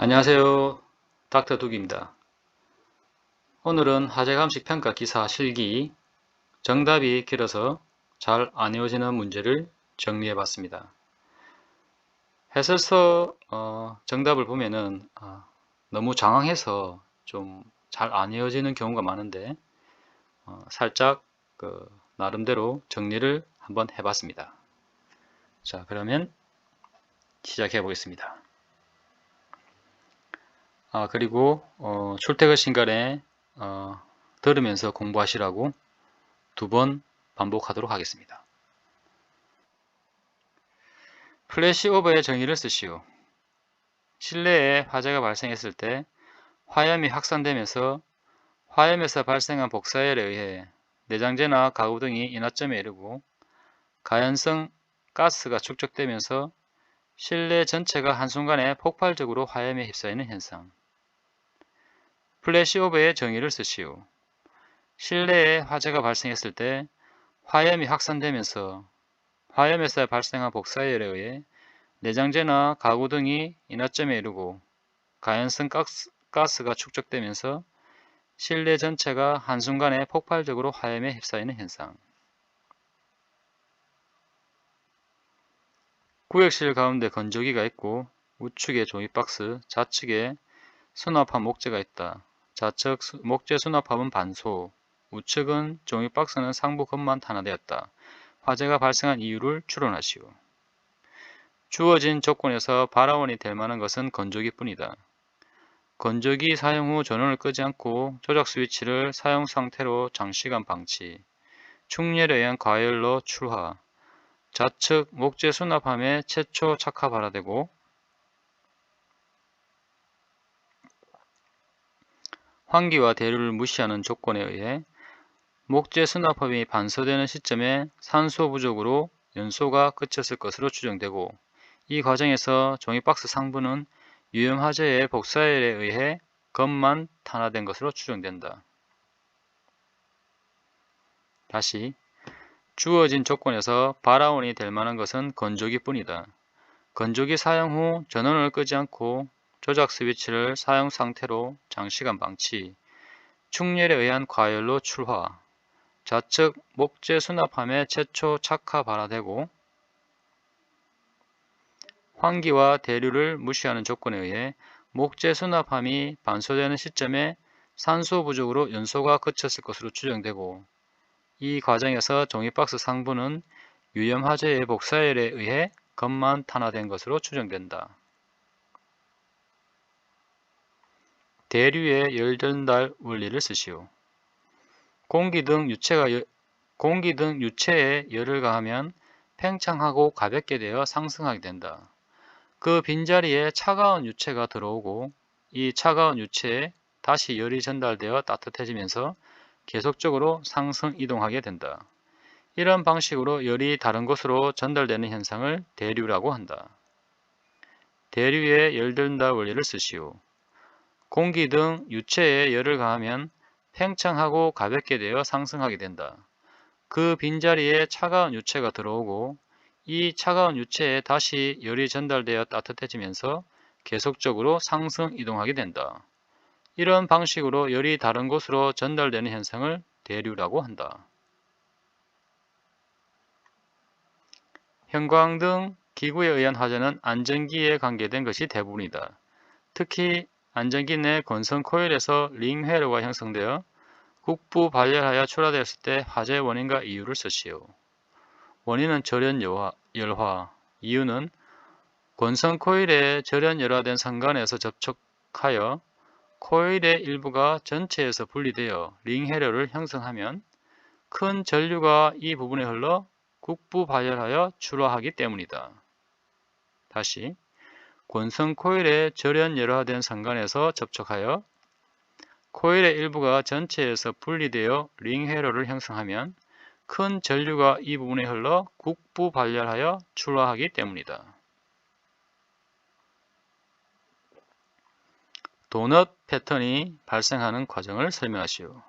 안녕하세요. 닥터 둑입니다. 오늘은 화재감식 평가 기사 실기 정답이 길어서 잘안 외워지는 문제를 정리해 봤습니다. 해설서 어, 정답을 보면은 어, 너무 장황해서 좀 잘안 외워지는 경우가 많은데 어, 살짝 그 나름대로 정리를 한번 해봤습니다. 자 그러면 시작해 보겠습니다. 아 그리고 어, 출퇴근 시간에 어, 들으면서 공부하시라고 두 번 반복하도록 하겠습니다. 플래시 오버의 정의를 쓰시오. 실내에 화재가 발생했을 때 화염이 확산되면서 화염에서 발생한 복사열에 의해 내장재나 가구 등이 인화점에 이르고 가연성 가스가 축적되면서 실내 전체가 한순간에 폭발적으로 화염에 휩싸이는 현상. 플래시오버의 정의를 쓰시오. 실내에 화재가 발생했을 때 화염이 확산되면서 화염에서 발생한 복사열에 의해 내장재나 가구 등이 인화점에 이르고 가연성 가스, 가스가 축적되면서 실내 전체가 한순간에 폭발적으로 화염에 휩싸이는 현상. 구역실 가운데 건조기가 있고 우측에 종이박스, 좌측에 수납함 목재가 있다. 좌측 목재 수납함은 반소, 우측은 종이 박스는 상부 겉만 탄화되었다. 화재가 발생한 이유를 추론하시오. 주어진 조건에서 발화원이 될 만한 것은 건조기 뿐이다. 건조기 사용 후 전원을 끄지 않고 조작 스위치를 사용 상태로 장시간 방치, 충렬에 의한 과열로 출하, 좌측 목재 수납함에 최초 착화 발화되고 환기와 대류를 무시하는 조건에 의해 목재 수납함이 반서되는 시점에 산소 부족으로 연소가 그쳤을 것으로 추정되고 이 과정에서 종이박스 상부는 유염화재의 복사열에 의해 겉만 탄화된 것으로 추정된다. 다시 주어진 조건에서 발화원이 될 만한 것은 건조기 뿐이다. 건조기 사용 후 전원을 끄지 않고 조작 스위치를 사용 상태로 장시간 방치, 충렬에 의한 과열로 출화, 좌측 목재 수납함에 최초 착화 발화되고 환기와 대류를 무시하는 조건에 의해 목재 수납함이 반소되는 시점에 산소 부족으로 연소가 그쳤을 것으로 추정되고 이 과정에서 종이박스 상부는 유염화재의 복사열에 의해 겉만 탄화된 것으로 추정된다. 대류의 열 전달 원리를 쓰시오. 공기 등 유체가 여, 공기 등 유체에 열을 가하면 팽창하고 가볍게 되어 상승하게 된다. 그 빈자리에 차가운 유체가 들어오고 이 차가운 유체에 다시 열이 전달되어 따뜻해지면서 계속적으로 상승 이동하게 된다. 이런 방식으로 열이 다른 곳으로 전달되는 현상을 대류라고 한다. 대류의 열 전달 원리를 쓰시오. 공기 등 유체에 열을 가하면 팽창하고 가볍게 되어 상승하게 된다. 그 빈자리에 차가운 유체가 들어오고 이 차가운 유체에 다시 열이 전달되어 따뜻해지면서 계속적으로 상승 이동하게 된다. 이런 방식으로 열이 다른 곳으로 전달되는 현상을 대류라고 한다. 형광 등 기구에 의한 화재는 안전기에 관계된 것이 대부분이다. 특히 안전기 내 건선 코일에서 링 회로가 형성되어 국부 발열하여 출하되었을 때 화재 원인과 이유를 쓰시오. 원인은 절연 열화, 이유는 권선 코일에 절연 열화된 상간에서 접촉하여 코일의 일부가 전체에서 분리되어 링 해로를 형성하면 큰 전류가 이 부분에 흘러 국부 발열하여 출하하기 때문이다. 다시 권선 코일에 절연 열화된 상간에서 접촉하여 코일의 일부가 전체에서 분리되어 링 회로를 형성하면 큰 전류가 이 부분에 흘러 국부 발열하여 출하하기 때문이다. 도넛 패턴이 발생하는 과정을 설명하시오.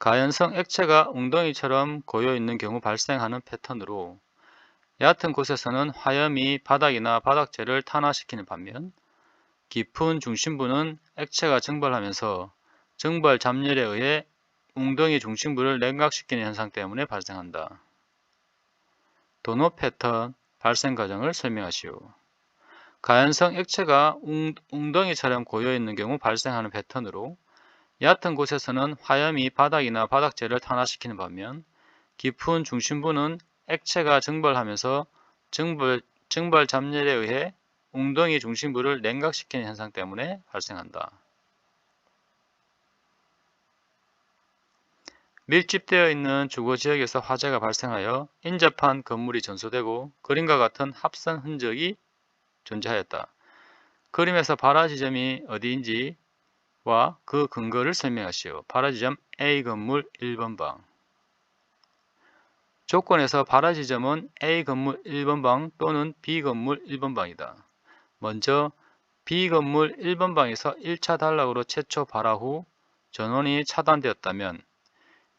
가연성 액체가 웅덩이처럼 고여 있는 경우 발생하는 패턴으로 얕은 곳에서는 화염이 바닥이나 바닥재를 탄화시키는 반면 깊은 중심부는 액체가 증발하면서 증발 잡열에 의해 웅덩이 중심부를 냉각시키는 현상 때문에 발생한다. 도노 패턴 발생 과정을 설명하시오. 가연성 액체가 웅덩이처럼 고여있는 경우 발생하는 패턴으로 얕은 곳에서는 화염이 바닥이나 바닥재를 탄화시키는 반면 깊은 중심부는 액체가 증발하면서 증발, 증발 잡열에 의해 웅덩이 중심부를 냉각시키는 현상 때문에 발생한다. 밀집되어 있는 주거지역에서 화재가 발생하여 인접한 건물이 전소되고 그림과 같은 합선 흔적이 존재하였다. 그림에서 발화 지점이 어디인지와 그 근거를 설명하시오. 발화 지점 A 건물 1번 방 조건에서 발화 지점은 A 건물 1번 방 또는 B 건물 1번 방이다. 먼저 B 건물 1번 방에서 1차 단락으로 최초 발화 후 전원이 차단되었다면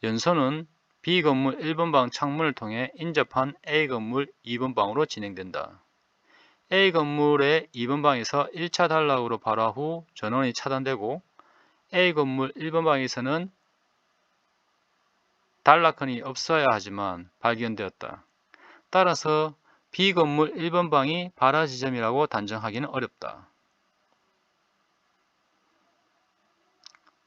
연소는 B 건물 1번 방 창문을 통해 인접한 A 건물 2번 방으로 진행된다. A 건물의 2번 방에서 1차 단락으로 발화 후 전원이 차단되고 A 건물 1번 방에서는 단락근이 없어야 하지만 발견되었다. 따라서 B 건물 1번 방이 발화 지점이라고 단정하기는 어렵다.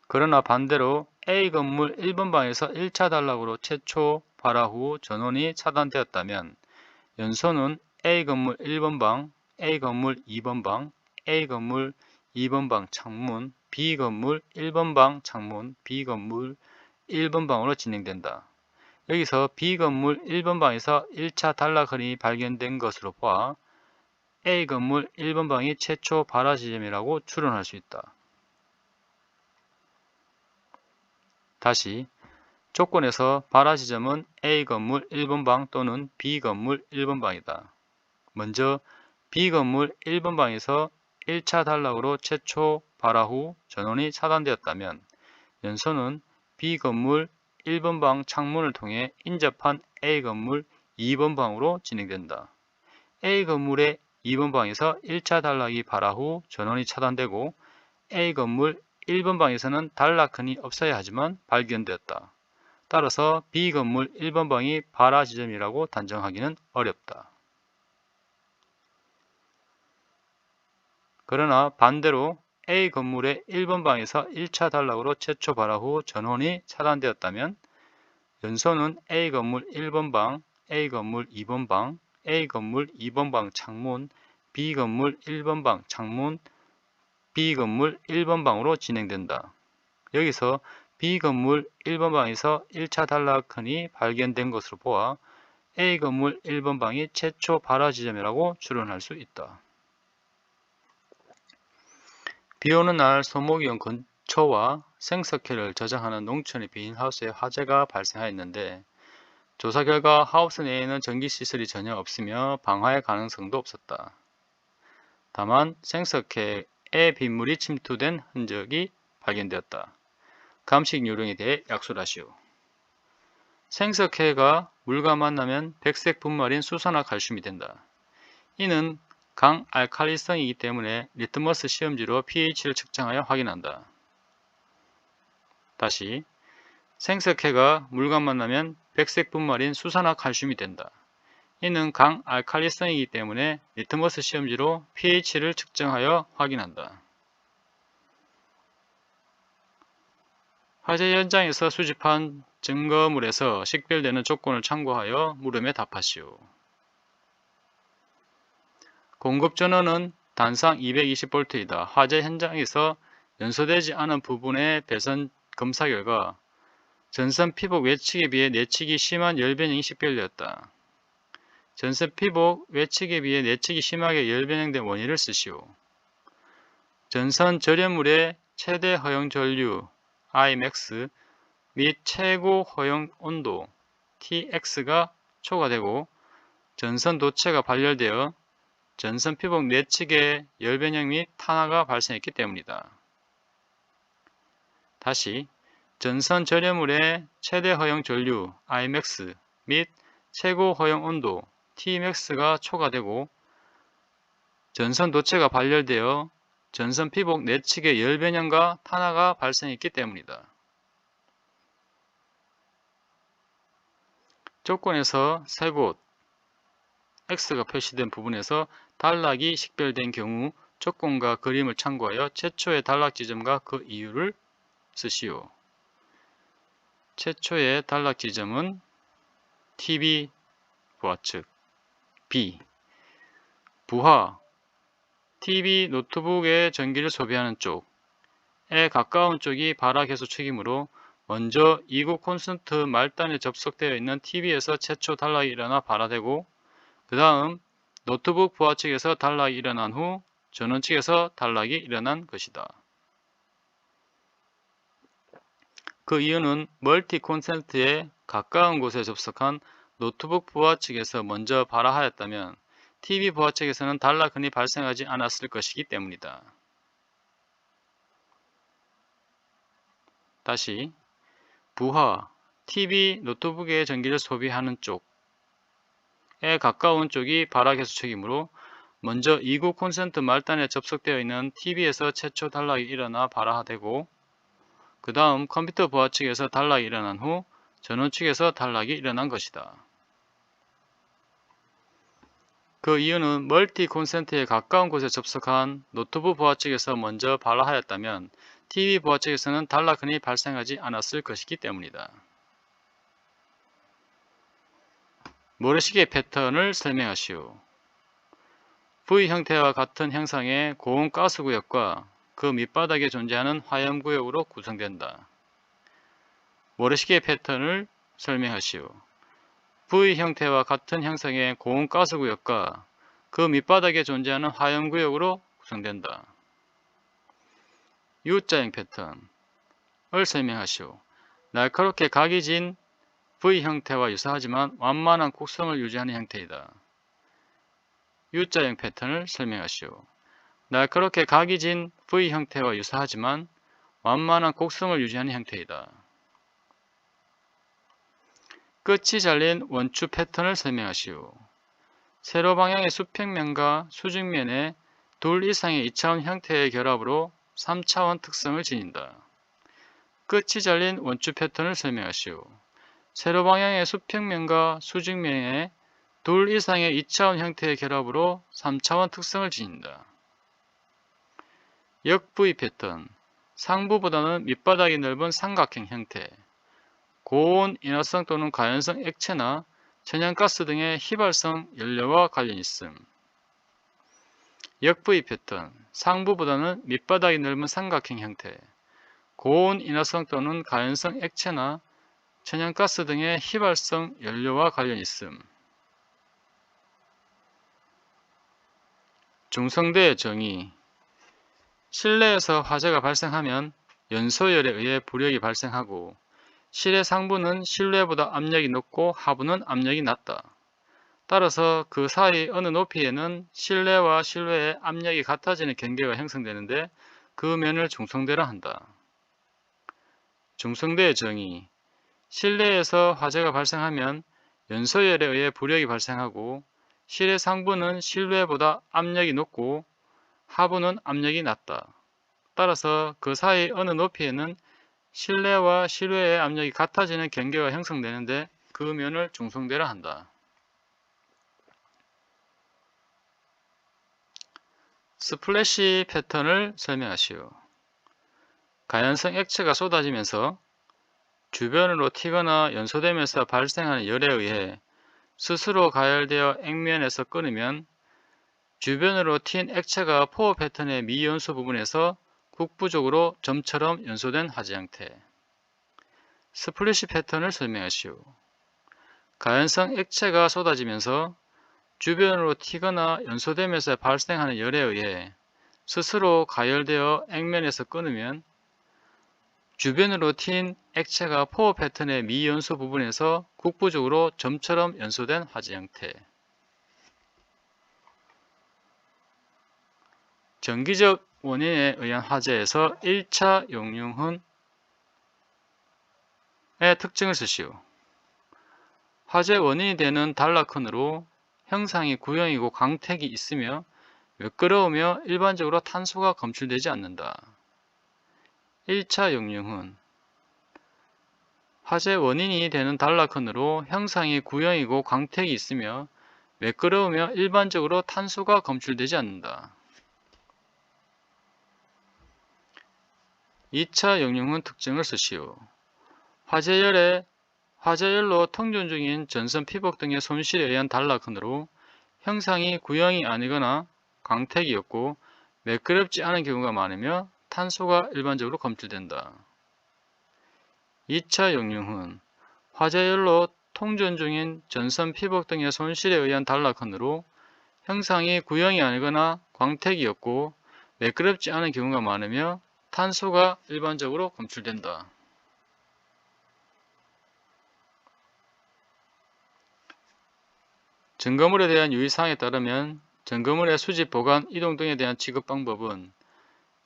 그러나 반대로 A 건물 1번 방에서 1차 단락으로 최초 발화 후 전원이 차단되었다면 연소는 A 건물 1번 방, A 건물 2번 방, A 건물 2번 방 창문, B 건물 1번 방 창문, B 건물 1번 방으로 진행된다. 여기서 B 건물 1번 방에서 1차 단락 흔이 발견된 것으로 보아 A 건물 1번 방이 최초 발화 지점이라고 추론할 수 있다. 다시 조건에서 발화 지점은 A 건물 1번 방 또는 B 건물 1번 방이다. 먼저 B 건물 1번 방에서 1차 단락으로 최초 발화 후 전원이 차단되었다면 연소는 B 건물 1번 방 창문을 통해 인접한 A 건물 2번 방으로 진행된다. A 건물의 2번 방에서 1차 단락이 발화 후 전원이 차단되고 A 건물 1번 방에서는 단락근이 없어야 하지만 발견되었다. 따라서 B 건물 1번 방이 발화 지점이라고 단정하기는 어렵다. 그러나 반대로 A 건물의 1번 방에서 1차 단락으로 최초 발화 후 전원이 차단되었다면 연소는 A 건물 1번 방, A 건물 2번 방, A 건물 2번 방 창문, B 건물 1번 방 창문, B 건물 1번 방으로 진행된다. 여기서 B 건물 1번 방에서 1차 단락흔이 발견된 것으로 보아 A 건물 1번 방이 최초 발화 지점이라고 추론할 수 있다. 비오는 날 소목이온 근처와 생석회를 저장하는 농촌의 비닐하우스에 화재가 발생하였는데 조사 결과 하우스 내에는 전기시설이 전혀 없으며 방화의 가능성도 없었다. 다만 생석회 에 빗물이 침투된 흔적이 발견되었다. 감식 요령에 대해 약술하시오. 생석회가 물과 만나면 백색 분말인 수산화 칼슘이 된다. 이는 강 알칼리성이기 때문에 리트머스 시험지로 pH를 측정하여 확인한다. 다시 생석회가 물과 만나면 백색 분말인 수산화 칼슘이 된다. 이는 강 알칼리성이기 때문에 리트머스 시험지로 pH를 측정하여 확인한다. 화재 현장에서 수집한 증거물에서 식별되는 조건을 참고하여 물음에 답하시오. 공급 전원은 단상 220V이다. 화재 현장에서 연소되지 않은 부분의 배선 검사 결과 전선 피복 외측에 비해 내측이 심한 열변형이 식별되었다. 전선 피복 외측에 비해 내측이 심하게 열변형된 원인을 쓰시오. 전선 절연물의 최대 허용 전류 Imax 및 최고 허용 온도 Tx가 초과되고 전선 도체가 발열되어 전선 피복 내측의 열변형 및 탄화가 발생했기 때문이다. 다시 전선 절연물의 최대 허용 전류 Imax 및 최고 허용 온도 Tmax가 초과되고 전선 도체가 발열되어 전선 피복 내측의 열 변형과 탄화가 발생했기 때문이다. 조건에서 세 곳 X가 표시된 부분에서 단락이 식별된 경우 조건과 그림을 참고하여 최초의 단락 지점과 그 이유를 쓰시오. 최초의 단락 지점은 TV 부하측 B 부하 TV 노트북의 전기를 소비하는 쪽에 가까운 쪽이 발화계수 측이므로 먼저 이구 콘센트 말단에 접속되어 있는 TV에서 최초 단락이 일어나 발화되고 그 다음 노트북 부하 측에서 단락이 일어난 후 전원 측에서 단락이 일어난 것이다. 그 이유는 멀티 콘센트에 가까운 곳에 접속한 노트북 부하 측에서 먼저 발화하였다면 TV 부하 측에서는 단락 흔히 발생하지 않았을 것이기 때문이다. 다시 부하, TV, 노트북의 전기를 소비하는 쪽 에 가까운 쪽이 발화계수 측이므로 먼저 이구 콘센트 말단에 접속되어 있는 TV에서 최초 단락이 일어나 발화되고 그 다음 컴퓨터 부하 측에서 단락이 일어난 후 전원 측에서 단락이 일어난 것이다. 그 이유는 멀티 콘센트에 가까운 곳에 접속한 노트북 부하 측에서 먼저 발화하였다면 TV 부하 측에서는 단락 흔히 발생하지 않았을 것이기 때문이다. 모래시계 패턴을 설명하시오. V 형태와 같은 형상의 고온 가스 구역과 그 밑바닥에 존재하는 화염 구역으로 구성된다. 모래시계 패턴을 설명하시오. V 형태와 같은 형상의 고온 가스 구역과 그 밑바닥에 존재하는 화염 구역으로 구성된다. U자형 패턴을 설명하시오. 날카롭게 각이 진 V 형태와 유사하지만 완만한 곡성을 유지하는 형태이다. U자형 패턴을 설명하시오. 날카롭게 각이 진 V 형태와 유사하지만 완만한 곡성을 유지하는 형태이다. 끝이 잘린 원추 패턴을 설명하시오. 세로 방향의 수평면과 수직면의 둘 이상의 2차원 형태의 결합으로 3차원 특성을 지닌다. 끝이 잘린 원추 패턴을 설명하시오. 세로 방향의 수평면과 수직면의 둘 이상의 2차원 형태의 결합으로 3차원 특성을 지닌다. 역V 패턴 상부보다는 밑바닥이 넓은 삼각형 형태 고온 인화성 또는 가연성 액체나 천연가스 등의 휘발성 연료와 관련 있음 역V 패턴 상부보다는 밑바닥이 넓은 삼각형 형태 고온 인화성 또는 가연성 액체나 천연가스 등의 휘발성 연료와 관련 있음 중성대 정의 실내에서 화재가 발생하면 연소열에 의해 불력이 발생하고 실의 상부는 실내보다 압력이 높고 하부는 압력이 낮다. 따라서 그 사이 어느 높이에는 실내와 실외의 압력이 같아지는 경계가 형성되는데 그 면을 중성대라 한다. 중성대의 정의 실내에서 화재가 발생하면 연소열에 의해 불력이 발생하고 실의 상부는 실외보다 압력이 높고 하부는 압력이 낮다. 따라서 그 사이 어느 높이에는 실내와 실외의 압력이 같아지는 경계가 형성되는데 그 면을 중성대라 한다. 스플래시 패턴을 설명하시오. 가연성 액체가 쏟아지면서 주변으로 튀거나 연소되면서 발생하는 열에 의해 스스로 가열되어 액면에서 끊으면 주변으로 튄 액체가 포어 패턴의 미연소 부분에서 국부적으로 점처럼 연소된 화재 형태 스플래시 패턴을 설명하시오. 가연성 액체가 쏟아지면서 주변으로 튀거나 연소되면서 발생하는 열에 의해 스스로 가열되어 액면에서 끊으면 주변으로 튄 액체가 포어 패턴의 미연소 부분에서 국부적으로 점처럼 연소된 화재 형태 정기적 원인에 의한 화재에서 1차 용융훈의 특징을 쓰시오. 화재 원인이 되는 단락근으로 형상이 구형이고 광택이 있으며 매끄러우며 일반적으로 탄소가 검출되지 않는다. 1차 역량은 화재 원인이 되는 단락근으로 형상이 구형이고 광택이 있으며 매끄러우며 일반적으로 탄소가 검출되지 않는다. 2차 역량은 특징을 쓰시오. 화재열에 화재열로 통존 중인 전선 피복 등의 손실에 의한 단락근으로 형상이 구형이 아니거나 광택이었고 매끄럽지 않은 경우가 많으며 탄소가 일반적으로 검출된다. 2차 역량은 화재열로 통전 중인 전선 피복 등의 손실에 의한 단락근으로 형상이 구형이 아니거나 광택이었고 매끄럽지 않은 경우가 많으며 탄소가 일반적으로 검출된다. 증거물에 대한 유의사항에 따르면 증거물의 수집, 보관, 이동 등에 대한 취급 방법은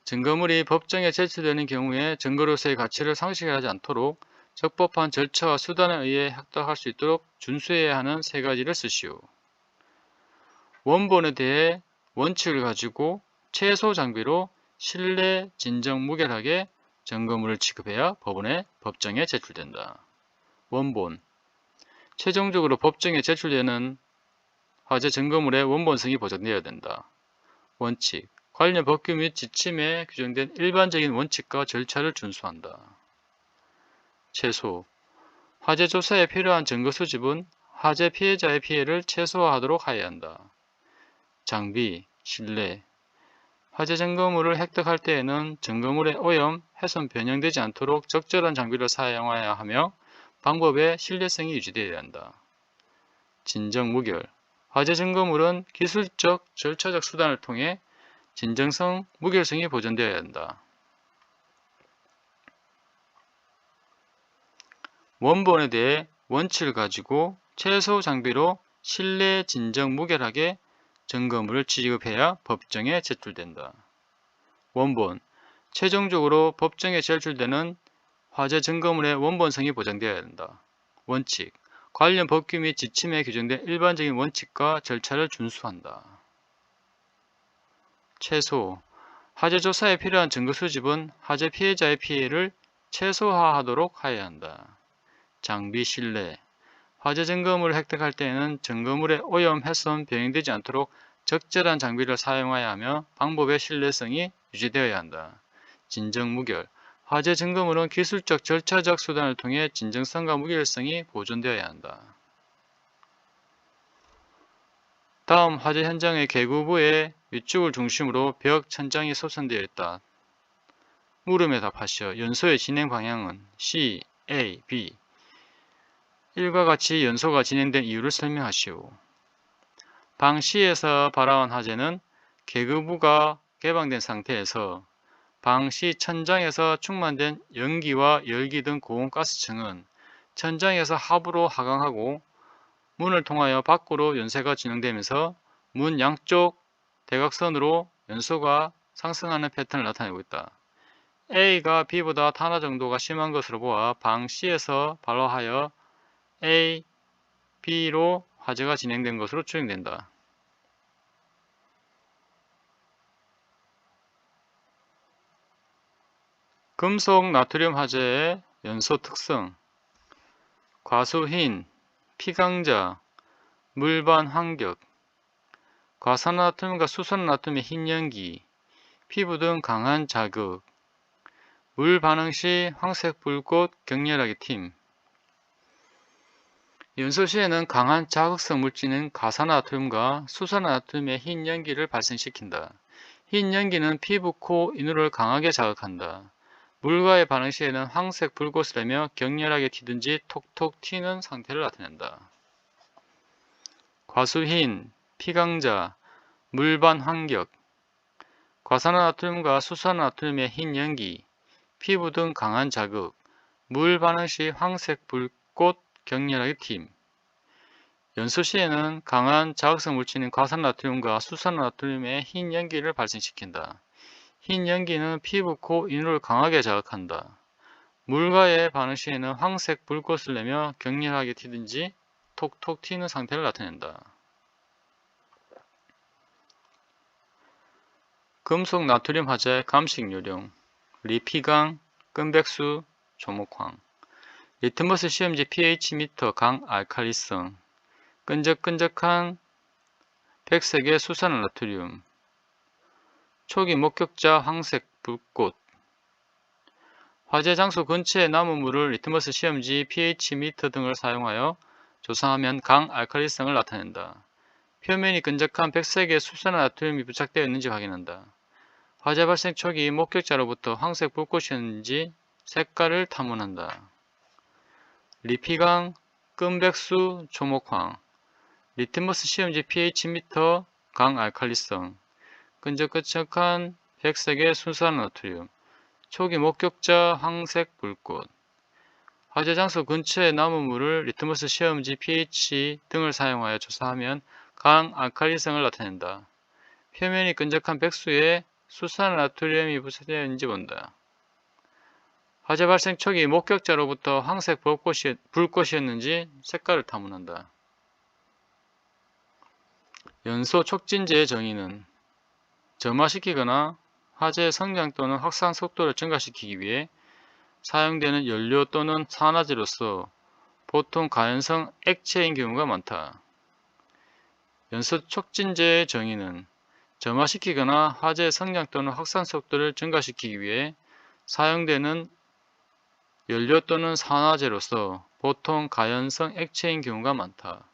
증거물이 법정에 제출되는 경우에 증거로서의 가치를 상실하지 않도록 적법한 절차와 수단에 의해 획득할 수 있도록 준수해야 하는 세 가지를 쓰시오. 원본에 대해 원칙을 가지고 최소 장비로 신뢰, 진정, 무결하게 점검물을 취급해야 법원에 법정에 제출된다. 원본 최종적으로 법정에 제출되는 화재 증거물의 원본성이 보장되어야 된다. 원칙 관련 법규 및 지침에 규정된 일반적인 원칙과 절차를 준수한다. 최소 화재 조사에 필요한 증거 수집은 화재 피해자의 피해를 최소화하도록 하여야 한다. 장비, 신뢰, 화재 증거물을 획득할 때에는 증거물의 오염, 훼손, 변형되지 않도록 적절한 장비를 사용해야 하며 방법의 신뢰성이 유지되어야 한다. 진정 무결 화재 증거물은 기술적, 절차적 수단을 통해 진정성, 무결성이 보존되어야 한다. 원본에 대해 원칙을 가지고 최소 장비로 신뢰, 진정, 무결하게 점검을 취급해야 법정에 제출된다. 원본 최종적으로 법정에 제출되는 화재 증거물의 원본성이 보장되어야 한다. 원칙 관련 법규 및 지침에 규정된 일반적인 원칙과 절차를 준수한다. 최소 화재 조사에 필요한 증거 수집은 화재 피해자의 피해를 최소화하도록 하여야 한다. 장비 신뢰 화재 증거물을 획득할 때에는 증거물의 오염, 훼손, 변형되지 않도록 적절한 장비를 사용해야 하며 방법의 신뢰성이 유지되어야 한다. 진정 무결 화재 증거물은 기술적, 절차적 수단을 통해 진정성과 무결성이 보존되어야 한다. 다음 화재 현장의 개구부의 위쪽을 중심으로 벽, 천장이 소선되어 있다. 물음에 답하시오. 연소의 진행 방향은 C, A, B 일과 같이 연소가 진행된 이유를 설명하시오. 방 C에서 발화한 화재는 계급부가 개방된 상태에서 방 C 천장에서 충만된 연기와 열기 등 고온 가스층은 천장에서 하부로 하강하고 문을 통하여 밖으로 연쇄가 진행되면서 문 양쪽 대각선으로 연소가 상승하는 패턴을 나타내고 있다. A가 B보다 탄화 정도가 심한 것으로 보아 방 C에서 발화하여 A, B로 화재가 진행된 것으로 추정된다. 금속 나트륨 화재의 연소 특성 과수흰, 피강자, 물반 환격, 과산화나트륨과 수산나트륨의 흰 연기, 피부 등 강한 자극, 물 반응 시 황색 불꽃 격렬하게 팀, 연소 시에는 강한 자극성 물질인 가산화나트륨과 수산화나트륨의 흰 연기를 발생시킨다. 흰 연기는 피부, 코, 인후를 강하게 자극한다. 물과의 반응 시에는 황색 불꽃을 내며 격렬하게 튀든지 톡톡 튀는 상태를 나타낸다. 과수흰, 피강자, 물반 환격, 과산화나트륨과 수산화나트륨의 흰 연기, 피부 등 강한 자극, 물 반응 시 황색 불꽃 격렬하게 팀. 연소 시에는 강한 자극성 물질인 과산나트륨과 수산나트륨의 흰 연기를 발생시킨다. 흰 연기는 피부, 코, 인후를 강하게 자극한다. 물과의 반응 시에는 황색 불꽃을 내며 격렬하게 튀든지 톡톡 튀는 상태를 나타낸다. 금속 나트륨 화재 감식 요령 리피강, 끈백수, 조목황 리트머스 시험지 pH 미터 강 알칼리성 끈적끈적한 백색의 수산화 나트륨 초기 목격자 황색 불꽃 화재 장소 근처의 나무물을 리트머스 시험지 pH 미터 등을 사용하여 조사하면 강 알칼리성을 나타낸다. 표면이 끈적한 백색의 수산화 나트륨이 부착되어 있는지 확인한다. 화재 발생 초기 목격자로부터 황색 불꽃이었는지 색깔을 탐문한다. 리피강, 끈백수, 조목황 리트머스 시험지 pH 미터 강 알칼리성 끈적끈적한 백색의 순수한 나트륨 초기 목격자 황색 불꽃 화재 장소 근처의 나무물을 리트머스 시험지 pH 등을 사용하여 조사하면 강 알칼리성을 나타낸다. 표면이 끈적한 백수에 수산 나트륨이 부착되어 있는지 본다. 화재 발생 초기 목격자로부터 황색 불꽃이, 불꽃이었는지 색깔을 탐문한다. 연소 촉진제의 정의는 점화시키거나 화재의 성장 또는 확산 속도를 증가시키기 위해 사용되는 연료 또는 산화제로서 보통 가연성 액체인 경우가 많다. 연소 촉진제의 정의는 점화시키거나 화재의 성장 또는 확산 속도를 증가시키기 위해 사용되는 연료 또는 산화제로서 보통 가연성 액체인 경우가 많다.